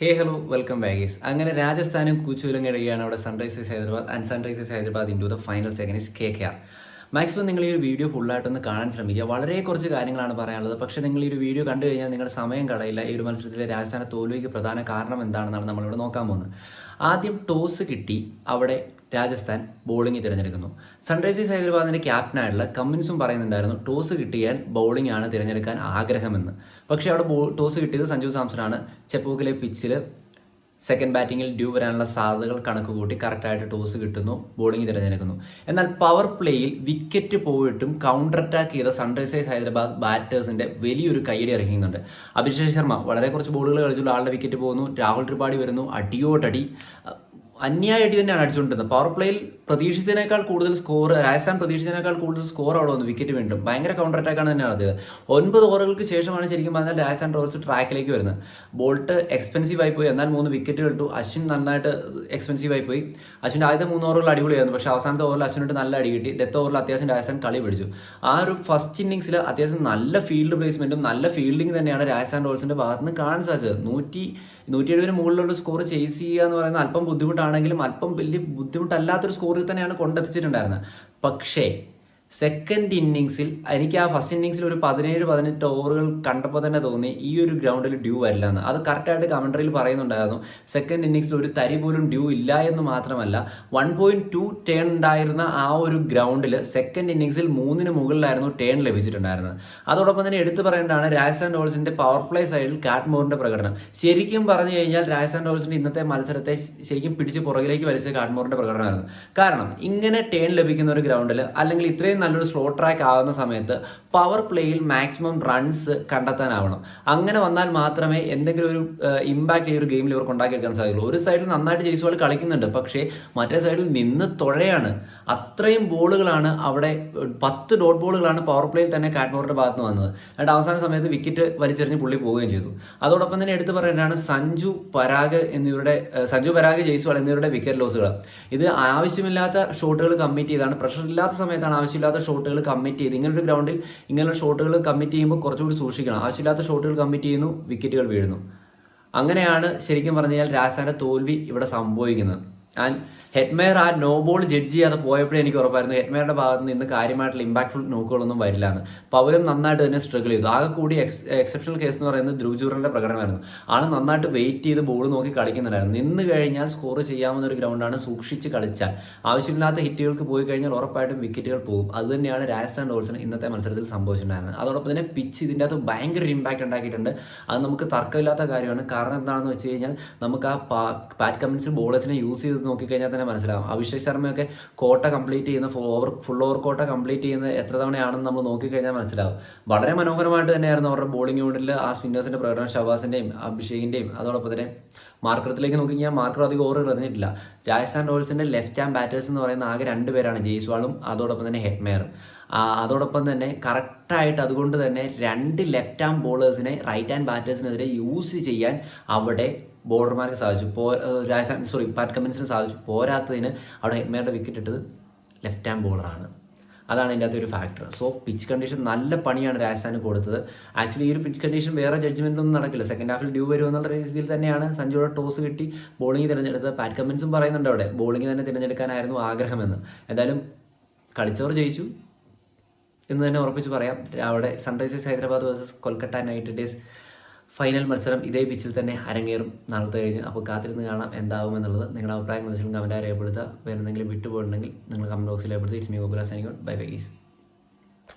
ഹേ hello welcome ബാഗേസ് അങ്ങനെ രാജസ്ഥാനും കൂച്ചുവിലും കിടക്കുകയാണ് അവിടെ Sunrisers Hyderabad and Sunrisers Hyderabad into the final second is K K R maximum നിങ്ങൾ ഈ ഒരു വീഡിയോ ഫുള്ളായിട്ടൊന്ന് കാണാൻ ശ്രമിക്കുക. വളരെ കുറച്ച് കാര്യങ്ങളാണ് പറയാനുള്ളത്. പക്ഷേ നിങ്ങൾ ഈ ഒരു വീഡിയോ കണ്ടു കഴിഞ്ഞാൽ നിങ്ങളുടെ സമയം കളയില്ല ഈ ഒരു മത്സരത്തിലെ രാജസ്ഥാന തോൽവിക്ക് പ്രധാന കാരണം എന്താണെന്നാണ് നമ്മളിവിടെ നോക്കാൻ പോകുന്നത്. ആദ്യം ടോസ് കിട്ടി. അവിടെ രാജസ്ഥാൻ ബോളിംഗ് തിരഞ്ഞെടുക്കുന്നു. സൺറൈസേഴ്സ് ഹൈദരാബാദിന്റെ ക്യാപ്റ്റനായിട്ടുള്ള കമ്മിൻസും പറയുന്നുണ്ടായിരുന്നു ടോസ് കിട്ടിയാൽ ബൗളിംഗ് ആണ് തിരഞ്ഞെടുക്കാൻ ആഗ്രഹമെന്ന്. പക്ഷേ അവിടെ ടോസ് കിട്ടിയത് സഞ്ജു സാംസൺ ആണ് ചെപ്പോക്കിലെ പിച്ചിൽ സെക്കൻഡ് ബാറ്റിങ്ങിൽ ഡ്യൂ വരാനുള്ള സാധ്യതകൾ കണക്ക് കൂട്ടി കറക്റ്റായിട്ട് ടോസ് കിട്ടുന്നു ബോളിംഗ് തിരഞ്ഞെടുക്കുന്നു. എന്നാൽ പവർ പ്ലേയിൽ വിക്കറ്റ് പോയിട്ടും കൗണ്ടർ അറ്റാക്ക് ചെയ്ത സൺറൈസേഴ്സ് ഹൈദരാബാദ് ബാറ്റേഴ്സിന്റെ വലിയൊരു കൈയടി ഇറങ്ങുന്നുണ്ട് അഭിഷേക് ശർമ്മ വളരെ കുറച്ച് ബോളുകൾ കളിച്ചുള്ള ആളുടെ വിക്കറ്റ് പോകുന്നു. രാഹുൽ ത്രിപാഠി വരുന്നു. അടിയോടടി അന്യായ അടി തന്നെയാണ് അടിച്ചുകൊണ്ടിരുന്നത്. പവർ പ്ലേയിൽ പ്രതീക്ഷിച്ചതിനേക്കാൾ കൂടുതൽ സ്കോർ രാജസ്ഥാൻ പ്രതീക്ഷിച്ചതിനേക്കാൾ കൂടുതൽ സ്കോർ അവിടെ വന്നു. വിക്കറ്റ് വീണ്ടും ഭയങ്കര കൗണ്ടർ അറ്റാക്കാണ് തന്നെ നടത്തിയത് ഒൻപത് ഓവറുകൾക്ക് ശേഷമാണ് ശരിക്കും പറഞ്ഞാൽ രാജസ്ഥാൻ റോയൽസ് ട്രാക്കിലേക്ക് വരുന്നത്. ബോൾട്ട് എക്സ്പെൻസീവ് ആയി പോയി. എന്നാൽ മൂന്ന് വിക്കറ്റ് കിട്ടു അശ്വിൻ നന്നായിട്ട് എക്സ്പെൻസീവ് ആയി പോയി. അശ്വിന്റെ ആദ്യത്തെ മൂന്ന് ഓവറുകൾ അടിപൊളിയായിരുന്നു. പക്ഷേ അവസാനത്തെ ഓവറിൽ അശ്വിനിട്ട് നല്ല അടി കിട്ടി. ഡെത്ത് ഓവറിൽ അത്യാവശ്യം രാജസ്ഥാൻ കളി പിടിച്ചു. ആ ഒരു ഫസ്റ്റ് ഇന്നിംഗ്സിൽ അത്യാവശ്യം നല്ല ഫീൽഡ് പ്ലേസ്മെന്റും നല്ല ഫീൽഡിംഗ് തന്നെയാണ് രാജസ്ഥാൻ റോയൽസിന്റെ ഭാഗത്ത് നിന്ന് കാണാൻ സാധിച്ചത്. നൂറ്റി നൂറ്റി എഴുപതിന് മുകളിലുള്ള സ്കോർ ചേസ് ചെയ്യുക എന്ന് പറയുന്നത് അല്പം ബുദ്ധിമുട്ടാണെങ്കിലും അല്പം വലിയ ബുദ്ധിമുട്ടല്ലാത്തൊരു സ്കോറിൽ തന്നെയാണ് കൊണ്ടെത്തിച്ചിട്ടുണ്ടായിരുന്നത്. പക്ഷേ സെക്കൻഡ് ഇന്നിങ്സിൽ എനിക്ക് ആ ഫസ്റ്റ് ഇന്നിങ്സിൽ ഒരു പതിനേഴ് പതിനെട്ട് ഓവറുകൾ കണ്ടപ്പോൾ തന്നെ തോന്നി ഈ ഒരു ഗ്രൗണ്ടിൽ ഡ്യൂ വരില്ല എന്ന് അത് കറക്റ്റായിട്ട് കമൻട്രിയിൽ പറയുന്നുണ്ടായിരുന്നു. സെക്കൻഡ് ഇന്നിങ്സിൽ ഒരു തരി പോലും ഡ്യൂ ഇല്ല എന്ന് മാത്രമല്ല വൺ പോയിന്റ് ടു ടേൺ ഉണ്ടായിരുന്ന ആ ഒരു ഗ്രൗണ്ടിൽ സെക്കൻഡ് ഇന്നിങ്സിൽ മൂന്നിന് മുകളിലായിരുന്നു ടേൺ ലഭിച്ചിട്ടുണ്ടായിരുന്നത്. അതോടൊപ്പം തന്നെ എടുത്തു പറയേണ്ടതാണ് രാജസ്ഥാൻ റോയൽസിന്റെ പവർ പ്ലേ സൈഡിൽ കാറ്റ്മോറിന്റെ പ്രകടനം. ശരിക്കും പറഞ്ഞു കഴിഞ്ഞാൽ രാജസ്ഥാൻ റോയൽസിന്റെ ഇന്നത്തെ മത്സരത്തെ ശരിക്കും പിടിച്ച് പുറകിലേക്ക് വലിച്ച കാറ്റ്മോറിന്റെ പ്രകടനമായിരുന്നു. കാരണം ഇങ്ങനെ ടേൺ ലഭിക്കുന്ന ഒരു ഗ്രൗണ്ടിൽ അല്ലെങ്കിൽ ഇത്രയും നല്ലൊരു സ്ലോ ട്രാക്ക് ആകുന്ന സമയത്ത് പവർ പ്ലേയിൽ മാക്സിമം റൺസ് കണ്ടെത്താനാവണം. അങ്ങനെ വന്നാൽ മാത്രമേ എന്തെങ്കിലും ഒരു ഇമ്പാക്ട് ഈ ഒരു ഗെയിമിൽ ഇവർക്ക് ഉണ്ടാക്കിയെടുക്കാൻ സാധിക്കുള്ളൂ. ഒരു സൈഡിൽ നന്നായിട്ട് ജയ്സ്വാൾ കളിക്കുന്നുണ്ട്. പക്ഷേ മറ്റേ സൈഡിൽ നിന്ന് തുഴയാണ്. അത്രയും ബോളുകളാണ് അവിടെ പത്ത് ഡോട്ട് ബോളുകളാണ് പവർ പ്ലേയിൽ തന്നെ കാറ്റ്മോറിന്റെ ഭാഗത്ത് വന്നത്. എന്നിട്ട് അവസാന സമയത്ത് വിക്കറ്റ് വലിച്ചെറിഞ്ഞ് പുള്ളി പോവുകയും ചെയ്തു. അതോടൊപ്പം തന്നെ എടുത്തു പറയേണ്ടതാണ് സഞ്ജു പരാഗ് എന്നിവരുടെ സഞ്ജു പരാഗ് ജയ്സ്വാൾ എന്നിവരുടെ വിക്കറ്റ് ലോസുകൾ ഇത് ആവശ്യമില്ലാത്ത ഷോട്ടുകൾ കമ്മിറ്റ് ചെയ്താണ്. പ്രഷർ ഇല്ലാത്ത സമയത്താണ് ആവശ്യമില്ലാത്ത ഷോട്ടുകൾ കമ്മിറ്റ് ചെയ്ത്. ഇങ്ങനൊരു ഗ്രൗണ്ടിൽ ഇങ്ങനെയുള്ള ഷോട്ടുകൾ കമ്മിറ്റ് ചെയ്യുമ്പോൾ കുറച്ചുകൂടി സൂക്ഷിക്കണം. ആവശ്യമില്ലാത്ത ഷോട്ടുകൾ കമ്മിറ്റ് ചെയ്യുന്നു വിക്കറ്റുകൾ വീഴുന്നു. അങ്ങനെയാണ് ശരിക്കും പറഞ്ഞു കഴിഞ്ഞാൽ രാജസ്ഥാന്റെ തോൽവി ഇവിടെ സംഭവിക്കുന്നത്. ആൻഡ് ഹെഡ്മെയർ ആ നോ ബോൾ ജഡ്ജ് ചെയ്യാതെ പോയപ്പോഴേ എനിക്ക് ഉറപ്പായിരുന്നു. ഹെഡ്മെയറുടെ ഭാഗത്ത് നിന്ന് കാര്യമായിട്ടുള്ള ഇമ്പാക്ട്ഫുൾ നോക്കുകളൊന്നും വരില്ല എന്ന് പൗരം നന്നായിട്ട് തന്നെ സ്ട്രഗിൾ ചെയ്തു. ആകെ കൂടി എക്സ് എക്സെപ്ഷണൽ കേസ് എന്ന് പറയുന്നത് ധ്രുവ് പ്രകടനമായിരുന്നു. ആൾ നന്നായിട്ട് വെയിറ്റ് ചെയ്ത് ബോൾ നോക്കി കളിക്കുന്നുണ്ടായിരുന്നു നിന്ന് കഴിഞ്ഞാൽ സ്കോർ ചെയ്യാവുന്ന ഒരു ഗ്രൗണ്ടാണ് സൂക്ഷിച്ച് കളിച്ചാൽ. ആവശ്യമില്ലാത്ത ഹിറ്റുകൾക്ക് പോയി കഴിഞ്ഞാൽ ഉറപ്പായിട്ടും വിക്കറ്റുകൾ പോകും. അത് തന്നെയാണ് രാജസ്ഥാൻ റോൾസിന് ഇന്നത്തെ മത്സരത്തിൽ സംഭവിച്ചിട്ടുണ്ടായിരുന്നത്. അതോടൊപ്പം തന്നെ പിച്ച് ഇതിന്റെ അകത്ത് ഭയങ്കര ഒരു ഇമ്പാക്ട് ഉണ്ടാക്കിയിട്ടുണ്ട്. അത് നമുക്ക് തർക്കമില്ലാത്ത കാര്യമാണ്. കാരണം എന്താണെന്ന് വെച്ച് കഴിഞ്ഞാൽ നമുക്ക് ആ പാറ്റ് കമ്മിൻസ് ബോളേഴ്സിനെ യൂസ് ചെയ്ത് നോക്കിക്കഴിഞ്ഞാൽ തന്നെ മനസ്സിലാവും. അഭിഷേക് ശർമ്മയൊക്കെ കോട്ട കംപ്ലീറ്റ് ചെയ്യുന്ന over full over quota complete ചെയ്യുന്നത് എത്ര തവണയാണെന്ന് നമ്മൾ നോക്കിക്കഴിഞ്ഞാൽ മനസ്സിലാവും. വളരെ മനോഹരമായിട്ട് തന്നെയായിരുന്നു അവരുടെ ബോളിംഗ് യൂണിറ്റിൽ ആ സ്പിന്നേഴ്സിന്റെ പ്രകടനം ഷവാസിന്റെയും അഭിഷേകിന്റെയും അതോടൊപ്പം തന്നെ മാർക്കറ്റിലേക്ക് നോക്കി കഴിഞ്ഞാൽ മാർക്കർ അധികം ഓവർ എറിഞ്ഞിട്ടില്ല രാജസ്ഥാൻ റോയൽസിന്റെ ലെഫ്റ്റ് ഹാൻഡ് ബാറ്റേഴ്സ് എന്ന് പറയുന്ന ആകെ രണ്ട് പേരാണ് ജയ്സ്വാളും അതോടൊപ്പം തന്നെ ഹെഡ്മെയറും അതോടൊപ്പം തന്നെ കറക്റ്റായിട്ട് അതുകൊണ്ട് തന്നെ രണ്ട് ലെഫ്റ്റ് ഹാൻഡ് ബോളേഴ്സിനെ റൈറ്റ് ഹാൻഡ് ബാറ്റേഴ്സിനെതിരെ യൂസ് ചെയ്യാൻ അവിടെ ബോളർമാർക്ക് സാധിച്ചു. പോ രാജസ്ഥാൻ സോറി പാറ്റ് കമ്മിൻസിന് സാധിച്ചു. പോരാത്തതിന് അവിടെ ഹെഡ്മേറുടെ വിക്കറ്റ് ഇട്ടത് ലെഫ്റ്റ് ഹാൻഡ് ബോളറാണ് അതാണ് അതിന്റെ അകത്ത് ഒരു ഫാക്ടർ സോ പിച്ച് കണ്ടീഷൻ നല്ല പണിയാണ് രാജസ്ഥാന് കൊടുത്തത്. ആക്ച്വലി ഈ ഒരു പിച്ച് കണ്ടീഷൻ വേറെ ജഡ്ജ്മെന്റ് ഒന്നും നടക്കില്ല. സെക്കൻഡ് ഹാഫിൽ ഡ്യൂ വരുമെന്നുള്ള രീതിയിൽ തന്നെയാണ് സഞ്ജുയുടെ ടോസ് കിട്ടി. ബോളിംഗ് തിരഞ്ഞെടുത്തത്. പാറ്റ് കമ്മിൻസും പറയുന്നുണ്ട് അവിടെ ബോളിംഗ് തന്നെ തിരഞ്ഞെടുക്കാനായിരുന്നു ആഗ്രഹമെന്ന്. എന്തായാലും കളിച്ചവർ ജയിച്ചു എന്ന് തന്നെ ഉറപ്പിച്ച് പറയാം. അവിടെ Sunrisers Hyderabad versus Kolkata Knight Riders final മത്സരം ഇതേ പിച്ചിൽ തന്നെ അരങ്ങേറും. നാളത്തെ കഴിഞ്ഞ് അപ്പോൾ കാത്തിരുന്ന് കാണാം എന്താവും എന്നുള്ളത് നിങ്ങളുടെ അഭിപ്രായം വെച്ചാൽ കമന്റായി രേഖപ്പെടുത്തുക. വേറെ എന്തെങ്കിലും വിട്ടുപോയിട്ടുണ്ടെങ്കിൽ നിങ്ങൾ കമന്റ് ബോക്സിൽ രേഖപ്പെടുത്തി. ഇറ്റ്സ് മീ ഗോകുല സൈനികോൺ ബൈ ബൈ ഗീസ്